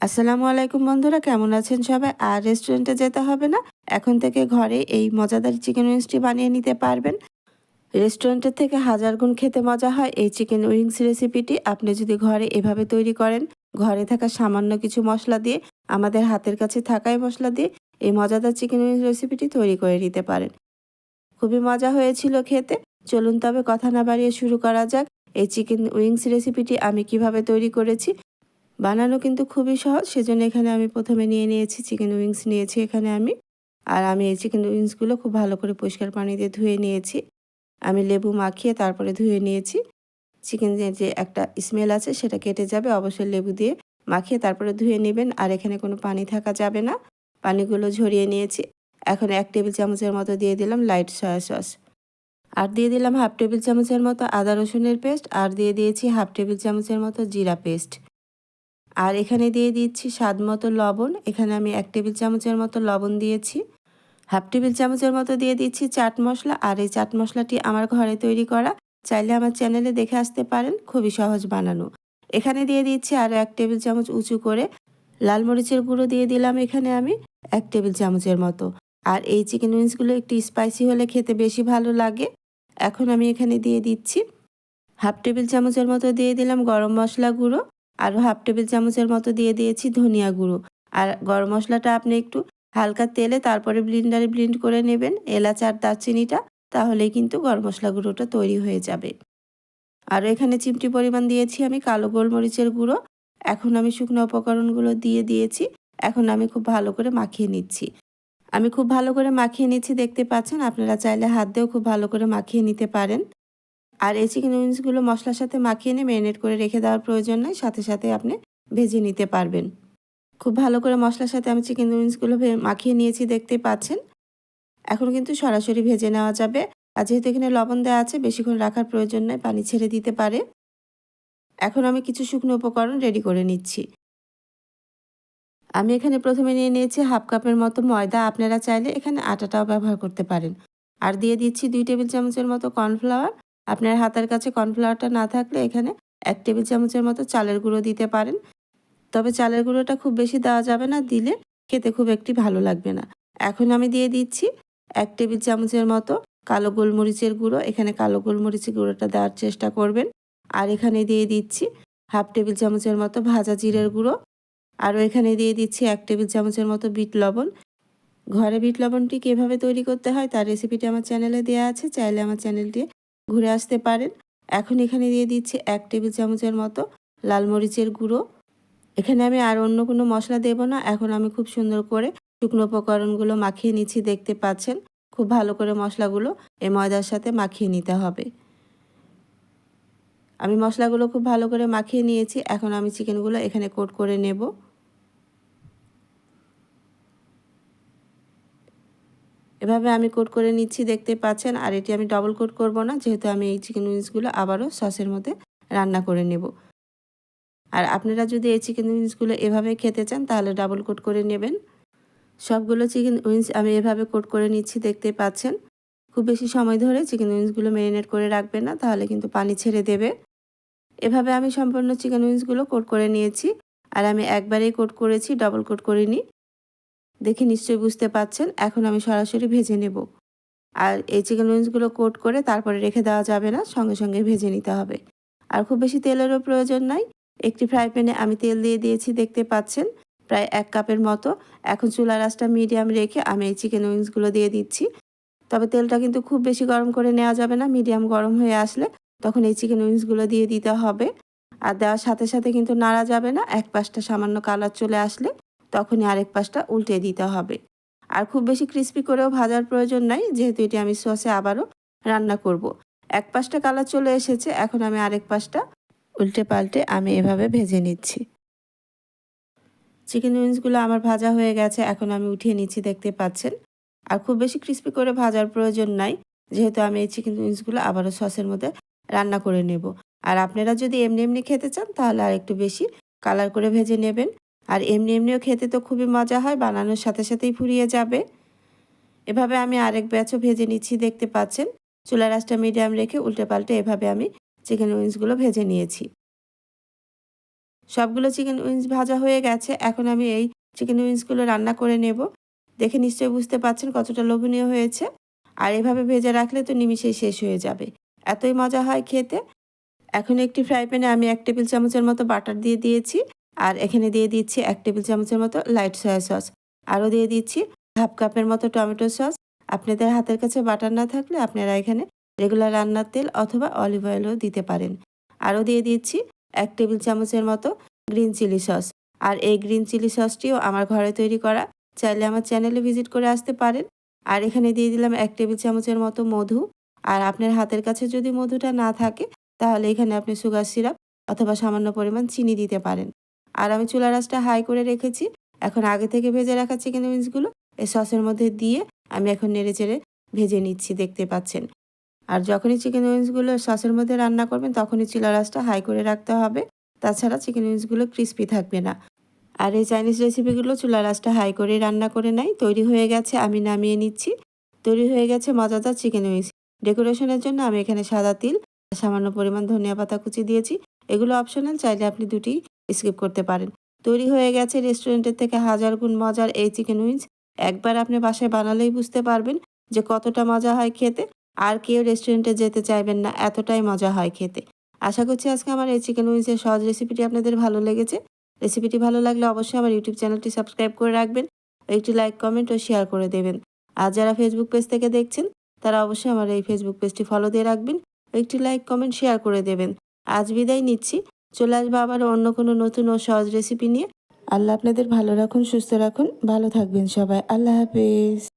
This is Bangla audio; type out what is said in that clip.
আসসালামু আলাইকুম বন্ধুরা, কেমন আছেন সবাই? আর রেস্টুরেন্টে যেতে হবে না? এখন থেকে ঘরে এই মজাদার চিকেন উইংসটি বানিয়ে নিতে পারবেন। রেস্টুরেন্টের থেকে হাজার গুণ খেতে মজা হয় এই চিকেন উইংস রেসিপিটি আপনি যদি ঘরে এভাবে তৈরি করেন, ঘরে থাকা সামান্য কিছু মশলা দিয়ে, আমাদের হাতের কাছে থাকাই মশলা দিয়ে, এই মজাদার চিকেন উইংস রেসিপিটি তৈরি করে নিতে পারেন। খুবই মজা হয়েছিল খেতে। চলুন তবে কথা না বাড়িয়ে শুরু করা যাক। এই চিকেন উইংস রেসিপিটি আমি কীভাবে তৈরি করেছি বানানো কিন্তু খুবই সহজ। সেজন্য এখানে আমি প্রথমে নিয়ে নিয়েছি চিকেন উইংস নিয়েছি এখানে আমি। আর আমি এই চিকেন উইংসগুলো খুব ভালো করে পরিষ্কার পানি দিয়ে ধুয়ে নিয়েছি। আমি লেবু মাখিয়ে তারপরে ধুয়ে নিয়েছি। চিকেনের যে একটা স্মেল আছে সেটা কেটে যাবে, অবশ্যই লেবু দিয়ে মাখিয়ে তারপরে ধুয়ে নেবেন। আর এখানে কোনো পানি থাকা যাবে না। পানিগুলো ঝরিয়ে নিয়েছি। এখন এক টেবিল চামচের মতো দিয়ে দিলাম লাইট সয়া সস আর দিয়ে দিলাম হাফ টেবিল চামচের মতো আদা রসুনের পেস্ট আর দিয়ে দিয়েছি হাফ টেবিল চামচের মতো জিরা পেস্ট আর এখানে দিয়ে দিচ্ছি স্বাদ মতো লবণ। এখানে আমি এক টেবিল চামচের মতো লবণ দিয়েছি। হাফ টেবিল চামচের মতো দিয়ে দিচ্ছি চাট মশলা। আর এই চাট মশলাটি আমার ঘরে তৈরি করা। চাইলে আমার চ্যানেলে দেখে আসতে পারেন, খুবই সহজ বানানো। এখানে দিয়ে দিচ্ছি আরও এক টেবিল চামচ উঁচু করে। লাল মরিচের গুঁড়ো দিয়ে দিলাম এখানে আমি এক টেবিল চামচের মতো। আর এই চিকেন উইংসগুলো একটু স্পাইসি হলে খেতে বেশি ভালো লাগে। এখন আমি এখানে দিয়ে দিচ্ছি হাফ টেবিল চামচের মতো দিয়ে দিলাম গরম মশলা গুঁড়ো। আরও হাফ টেবিল চামচের মতো দিয়ে দিয়েছি ধনিয়া গুঁড়ো। আর গরম মশলাটা আপনি একটু হালকা তেলে তারপরে ব্লিন্ডারে ব্লিন্ড করে নেবেন এলাচ আর দারচিনিটা তাহলে কিন্তু গরম মশলা গুঁড়োটা তৈরি হয়ে যাবে। আর এখানে চিমটি পরিমাণ দিয়েছি আমি কালো গোলমরিচের গুঁড়ো। এখন আমি শুকনো উপকরণগুলো দিয়ে দিয়েছি, এখন আমি খুব ভালো করে মাখিয়ে নিচ্ছি। আমি খুব ভালো করে মাখিয়ে নিচ্ছি, দেখতে পাচ্ছেন? আপনারা চাইলে হাত দিয়েও খুব ভালো করে মাখিয়ে নিতে পারেন। আর এই চিকেন উইংসগুলো মশলার সাথে মাখিয়ে নিয়ে ম্যারিনেট করে রেখে দেওয়ার প্রয়োজন নয় সাথে সাথে আপনি ভেজে নিতে পারবেন। খুব ভালো করে মশলার সাথে আমি চিকেন উইংসগুলো মাখিয়ে নিয়েছি, দেখতে পাচ্ছেন। এখন কিন্তু সরাসরি ভেজে নেওয়া যাবে। আর যেহেতু এখানে লবণ দেওয়া আছে, বেশিক্ষণ রাখার প্রয়োজন নয় পানি ছেড়ে দিতে পারে। এখন আমি কিছু শুকনো উপকরণ রেডি করে নিচ্ছি। আমি এখানে প্রথমে নিয়ে নিয়েছি হাফ কাপের মতো ময়দা। আপনারা চাইলে এখানে আটাটাও ব্যবহার করতে পারেন। আর দিয়ে দিচ্ছি দুই টেবিল চামচের মতো কর্নফ্লাওয়ার আপনার হাতের কাছে কর্নফ্লাওয়ারটা না থাকলে এখানে এক টেবিল চামচের মতো চালের গুঁড়ো দিতে পারেন। তবে চালের গুঁড়োটা খুব বেশি দেওয়া যাবে না, দিলে খেতে খুব একটি ভালো লাগবে না। এখন আমি দিয়ে দিচ্ছি এক টেবিল চামচের মতো কালো গোলমরিচের গুঁড়ো। এখানে কালো গোলমরিচের গুঁড়োটা দেওয়ার চেষ্টা করবেন। আর এখানে দিয়ে দিচ্ছি হাফ টেবিল চামচের মতো ভাজা জিরের গুঁড়ো। আরও এখানে দিয়ে দিচ্ছি এক টেবিল চামচের মতো বিট লবণ। ঘরে বিট লবণটি কীভাবে তৈরি করতে হয় তার রেসিপিটি আমার চ্যানেলে দেওয়া আছে। চাইলে আমার চ্যানেলটি ঘুরে আসতে পারেন। এখন এখানে দিয়ে দিচ্ছি এক টেবিল চামচের মতো লাল মরিচের গুঁড়ো। এখানে আমি আর অন্য কোনো মশলা দেব না। এখন আমি খুব সুন্দর করে শুকনো উপকরণগুলো মাখিয়ে নিচ্ছি, দেখতে পাচ্ছেন? খুব ভালো করে মশলাগুলো এই ময়দার সাথে মাখিয়ে নিতে হবে। আমি মশলাগুলো খুব ভালো করে মাখিয়ে নিয়েছি। এখন আমি চিকেনগুলো এখানে কোট করে নেব। এভাবে আমি কোট করে নিচ্ছি, দেখতে পাচ্ছেন। আর এটি আমি ডবল কোট করব না, যেহেতু আমি এই চিকেন উইংসগুলো আবারও সসের মধ্যে রান্না করে নেব। আর আপনারা যদি এই চিকেন উইংসগুলো এভাবে খেতে চান, তাহলে ডাবল কোট করে নেবেন। সবগুলো চিকেন উইংস আমি এভাবে কোট করে নিচ্ছি, দেখতে পাচ্ছেন। খুব বেশি সময় ধরে চিকেন উইংসগুলো ম্যারিনেট করে রাখবেন না, তাহলে কিন্তু পানি ছেড়ে দেবে। এভাবে আমি সম্পূর্ণ চিকেন উইংসগুলো কোট করে নিয়েছি। আর আমি একবারেই কোট করেছি ডবল কোট করিনি। দেখে নিশ্চয়ই বুঝতে পাচ্ছেন এখন আমি সরাসরি ভেজে নেব। আর এই চিকেন উইংসগুলো কোট করে তারপরে রেখে দেওয়া যাবে না, সঙ্গে সঙ্গে ভেজে নিতে হবে। আর খুব বেশি তেলেরও প্রয়োজন নাই, একটি ফ্রাই প্যানে আমি তেল দিয়ে দিয়েছি, দেখতে পাচ্ছেন, প্রায় এক কাপের মতো। এখন চুলা রাসটা মিডিয়াম রেখে আমি এই চিকেন উইংসগুলো দিয়ে দিচ্ছি। তবে তেলটা কিন্তু খুব বেশি গরম করে নেওয়া যাবে না মিডিয়াম গরম হয়ে আসলে তখন এই চিকেন উইংসগুলো দিয়ে দিতে হবে। আর দেওয়ার সাথে সাথে কিন্তু নাড়া যাবে না, এক পাশটা সামান্য কালার চলে আসলে তখনই আরেক পাশটা উল্টে দিতে হবে। আর খুব বেশি ক্রিস্পি করেও ভাজার প্রয়োজন নাই, যেহেতু এটি আমি সসে আবারও রান্না করব। এক পাশটা কালার চলে এসেছে, এখন আমি আরেক পাশটা উল্টে পাল্টে আমি এভাবে ভেজে নিচ্ছি। চিকেন উইংসগুলো আমার ভাজা হয়ে গেছে, এখন আমি উঠিয়ে নিচ্ছি, দেখতে পাচ্ছেন? আর খুব বেশি ক্রিস্পি করে ভাজার প্রয়োজন নাই, যেহেতু আমি এই চিকেন উইংসগুলো আবারও সসের মধ্যে রান্না করে নেব। আর আপনারা যদি এমনি এমনি খেতে চান, তাহলে আর একটু বেশি কালার করে ভেজে নেবেন। আর এমনি এমনিও খেতে তো খুবই মজা হয়, বানানোর সাথে সাথেই ফুরিয়ে যাবে। এভাবে আমি আরেক ব্যাচও ভেজে নিচ্ছি, দেখতে পাচ্ছেন। চুলা রাসটা মিডিয়াম রেখে উল্টে পাল্টে এভাবে আমি চিকেন উইংসগুলো ভেজে নিয়েছি। সবগুলো চিকেন উইংস ভাজা হয়ে গেছে, এখন আমি এই চিকেন উইংসগুলো রান্না করে নেব। দেখে নিশ্চয়ই বুঝতে পারছেন কতটা লোভনীয় হয়েছে। আর এভাবে ভেজে রাখলে তো নিমিশেই শেষ হয়ে যাবে। এতই মজা হয় খেতে। এখন একটি ফ্রাই প্যানে আমি এক টেবিল চামচের মতো বাটার দিয়ে দিয়েছি। এখানে দিয়ে দিচ্ছি এক টেবিল চামচের মতো লাইট সয়া সস আরও দিয়ে দিচ্ছি হাফ কাপের মতো টমেটো সস আপনাদের হাতের কাছে বাটার না থাকলে আপনারা এখানে রেগুলার রান্নার তেল অথবা অলিভ অয়েলও দিতে পারেন। আরও দিয়ে দিচ্ছি এক টেবিল চামচের মতো গ্রিন চিলি সস আর এই গ্রিন চিলি সসটিও আমার ঘরে তৈরি করা। চাইলে আমার চ্যানেলে ভিজিট করে আসতে পারেন। আর এখানে দিয়ে দিলাম এক টেবিল চামচের মতো মধু। আর আপনার হাতের কাছে যদি মধুটা না থাকে, তাহলে এখানে আপনি সুগার সিরাপ অথবা সামান্য পরিমাণ চিনি দিতে পারেন। আর আমি চুলা রাসটা হাই করে রেখেছি। এখন আগে থেকে ভেজে রাখা চিকেন উইংসগুলো এই সসের মধ্যে দিয়ে আমি এখন নেড়ে চেড়ে ভেজে নিচ্ছি, দেখতে পাচ্ছেন। আর যখনই চিকেন উইংসগুলো সসের মধ্যে রান্না করবেন, তখনই চুলা রাসটা হাই করে রাখতে হবে। তাছাড়া চিকেন উইংসগুলো ক্রিস্পি থাকবে না। আর এই চাইনিজ রেসিপিগুলো চুলা রাসটা হাই করে রান্না করে নেয় তৈরি হয়ে গেছে, আমি নামিয়ে নিচ্ছি। তৈরি হয়ে গেছে মজাদার চিকেন উইংস ডেকোরেশনের জন্য আমি এখানে সাদা তিল, সামান্য পরিমাণ ধনিয়া পাতা কুচি দিয়েছি। এগুলো অপশনাল চাইলে আপনি দুটি স্কিপ করতে পারেন। তৈরি হয়ে গেছে রেস্টুরেন্টের থেকে হাজার গুণ মজার এই চিকেন উইংস একবার আপনি বাসায় বানালেই বুঝতে পারবেন যে কতটা মজা হয় খেতে। আর কেউ রেস্টুরেন্টে যেতে চাইবেন না, এতটাই মজা হয় খেতে। আশা করছি আজকে আমার এই চিকেন উইংসের সহজ রেসিপিটি আপনাদের ভালো লেগেছে। রেসিপিটি ভালো লাগলে অবশ্যই আমার ইউটিউব চ্যানেলটি সাবস্ক্রাইব করে রাখবেন একটি লাইক কমেন্ট ও শেয়ার করে দেবেন। আর যারা ফেসবুক পেজ থেকে দেখছেন, তারা অবশ্যই আমার এই ফেসবুক পেজটি ফলো দিয়ে রাখবেন একটি লাইক কমেন্ট শেয়ার করে দেবেন। আজ বিদায় নিচ্ছি। চলে আসব আবার অন্য কোনো নতুন ও সহজ রেসিপি নিয়ে। আল্লাহ আপনাদের ভালো রাখুন, সুস্থ রাখুন, ভালো থাকবেন সবাই। আল্লাহ হাফেজ।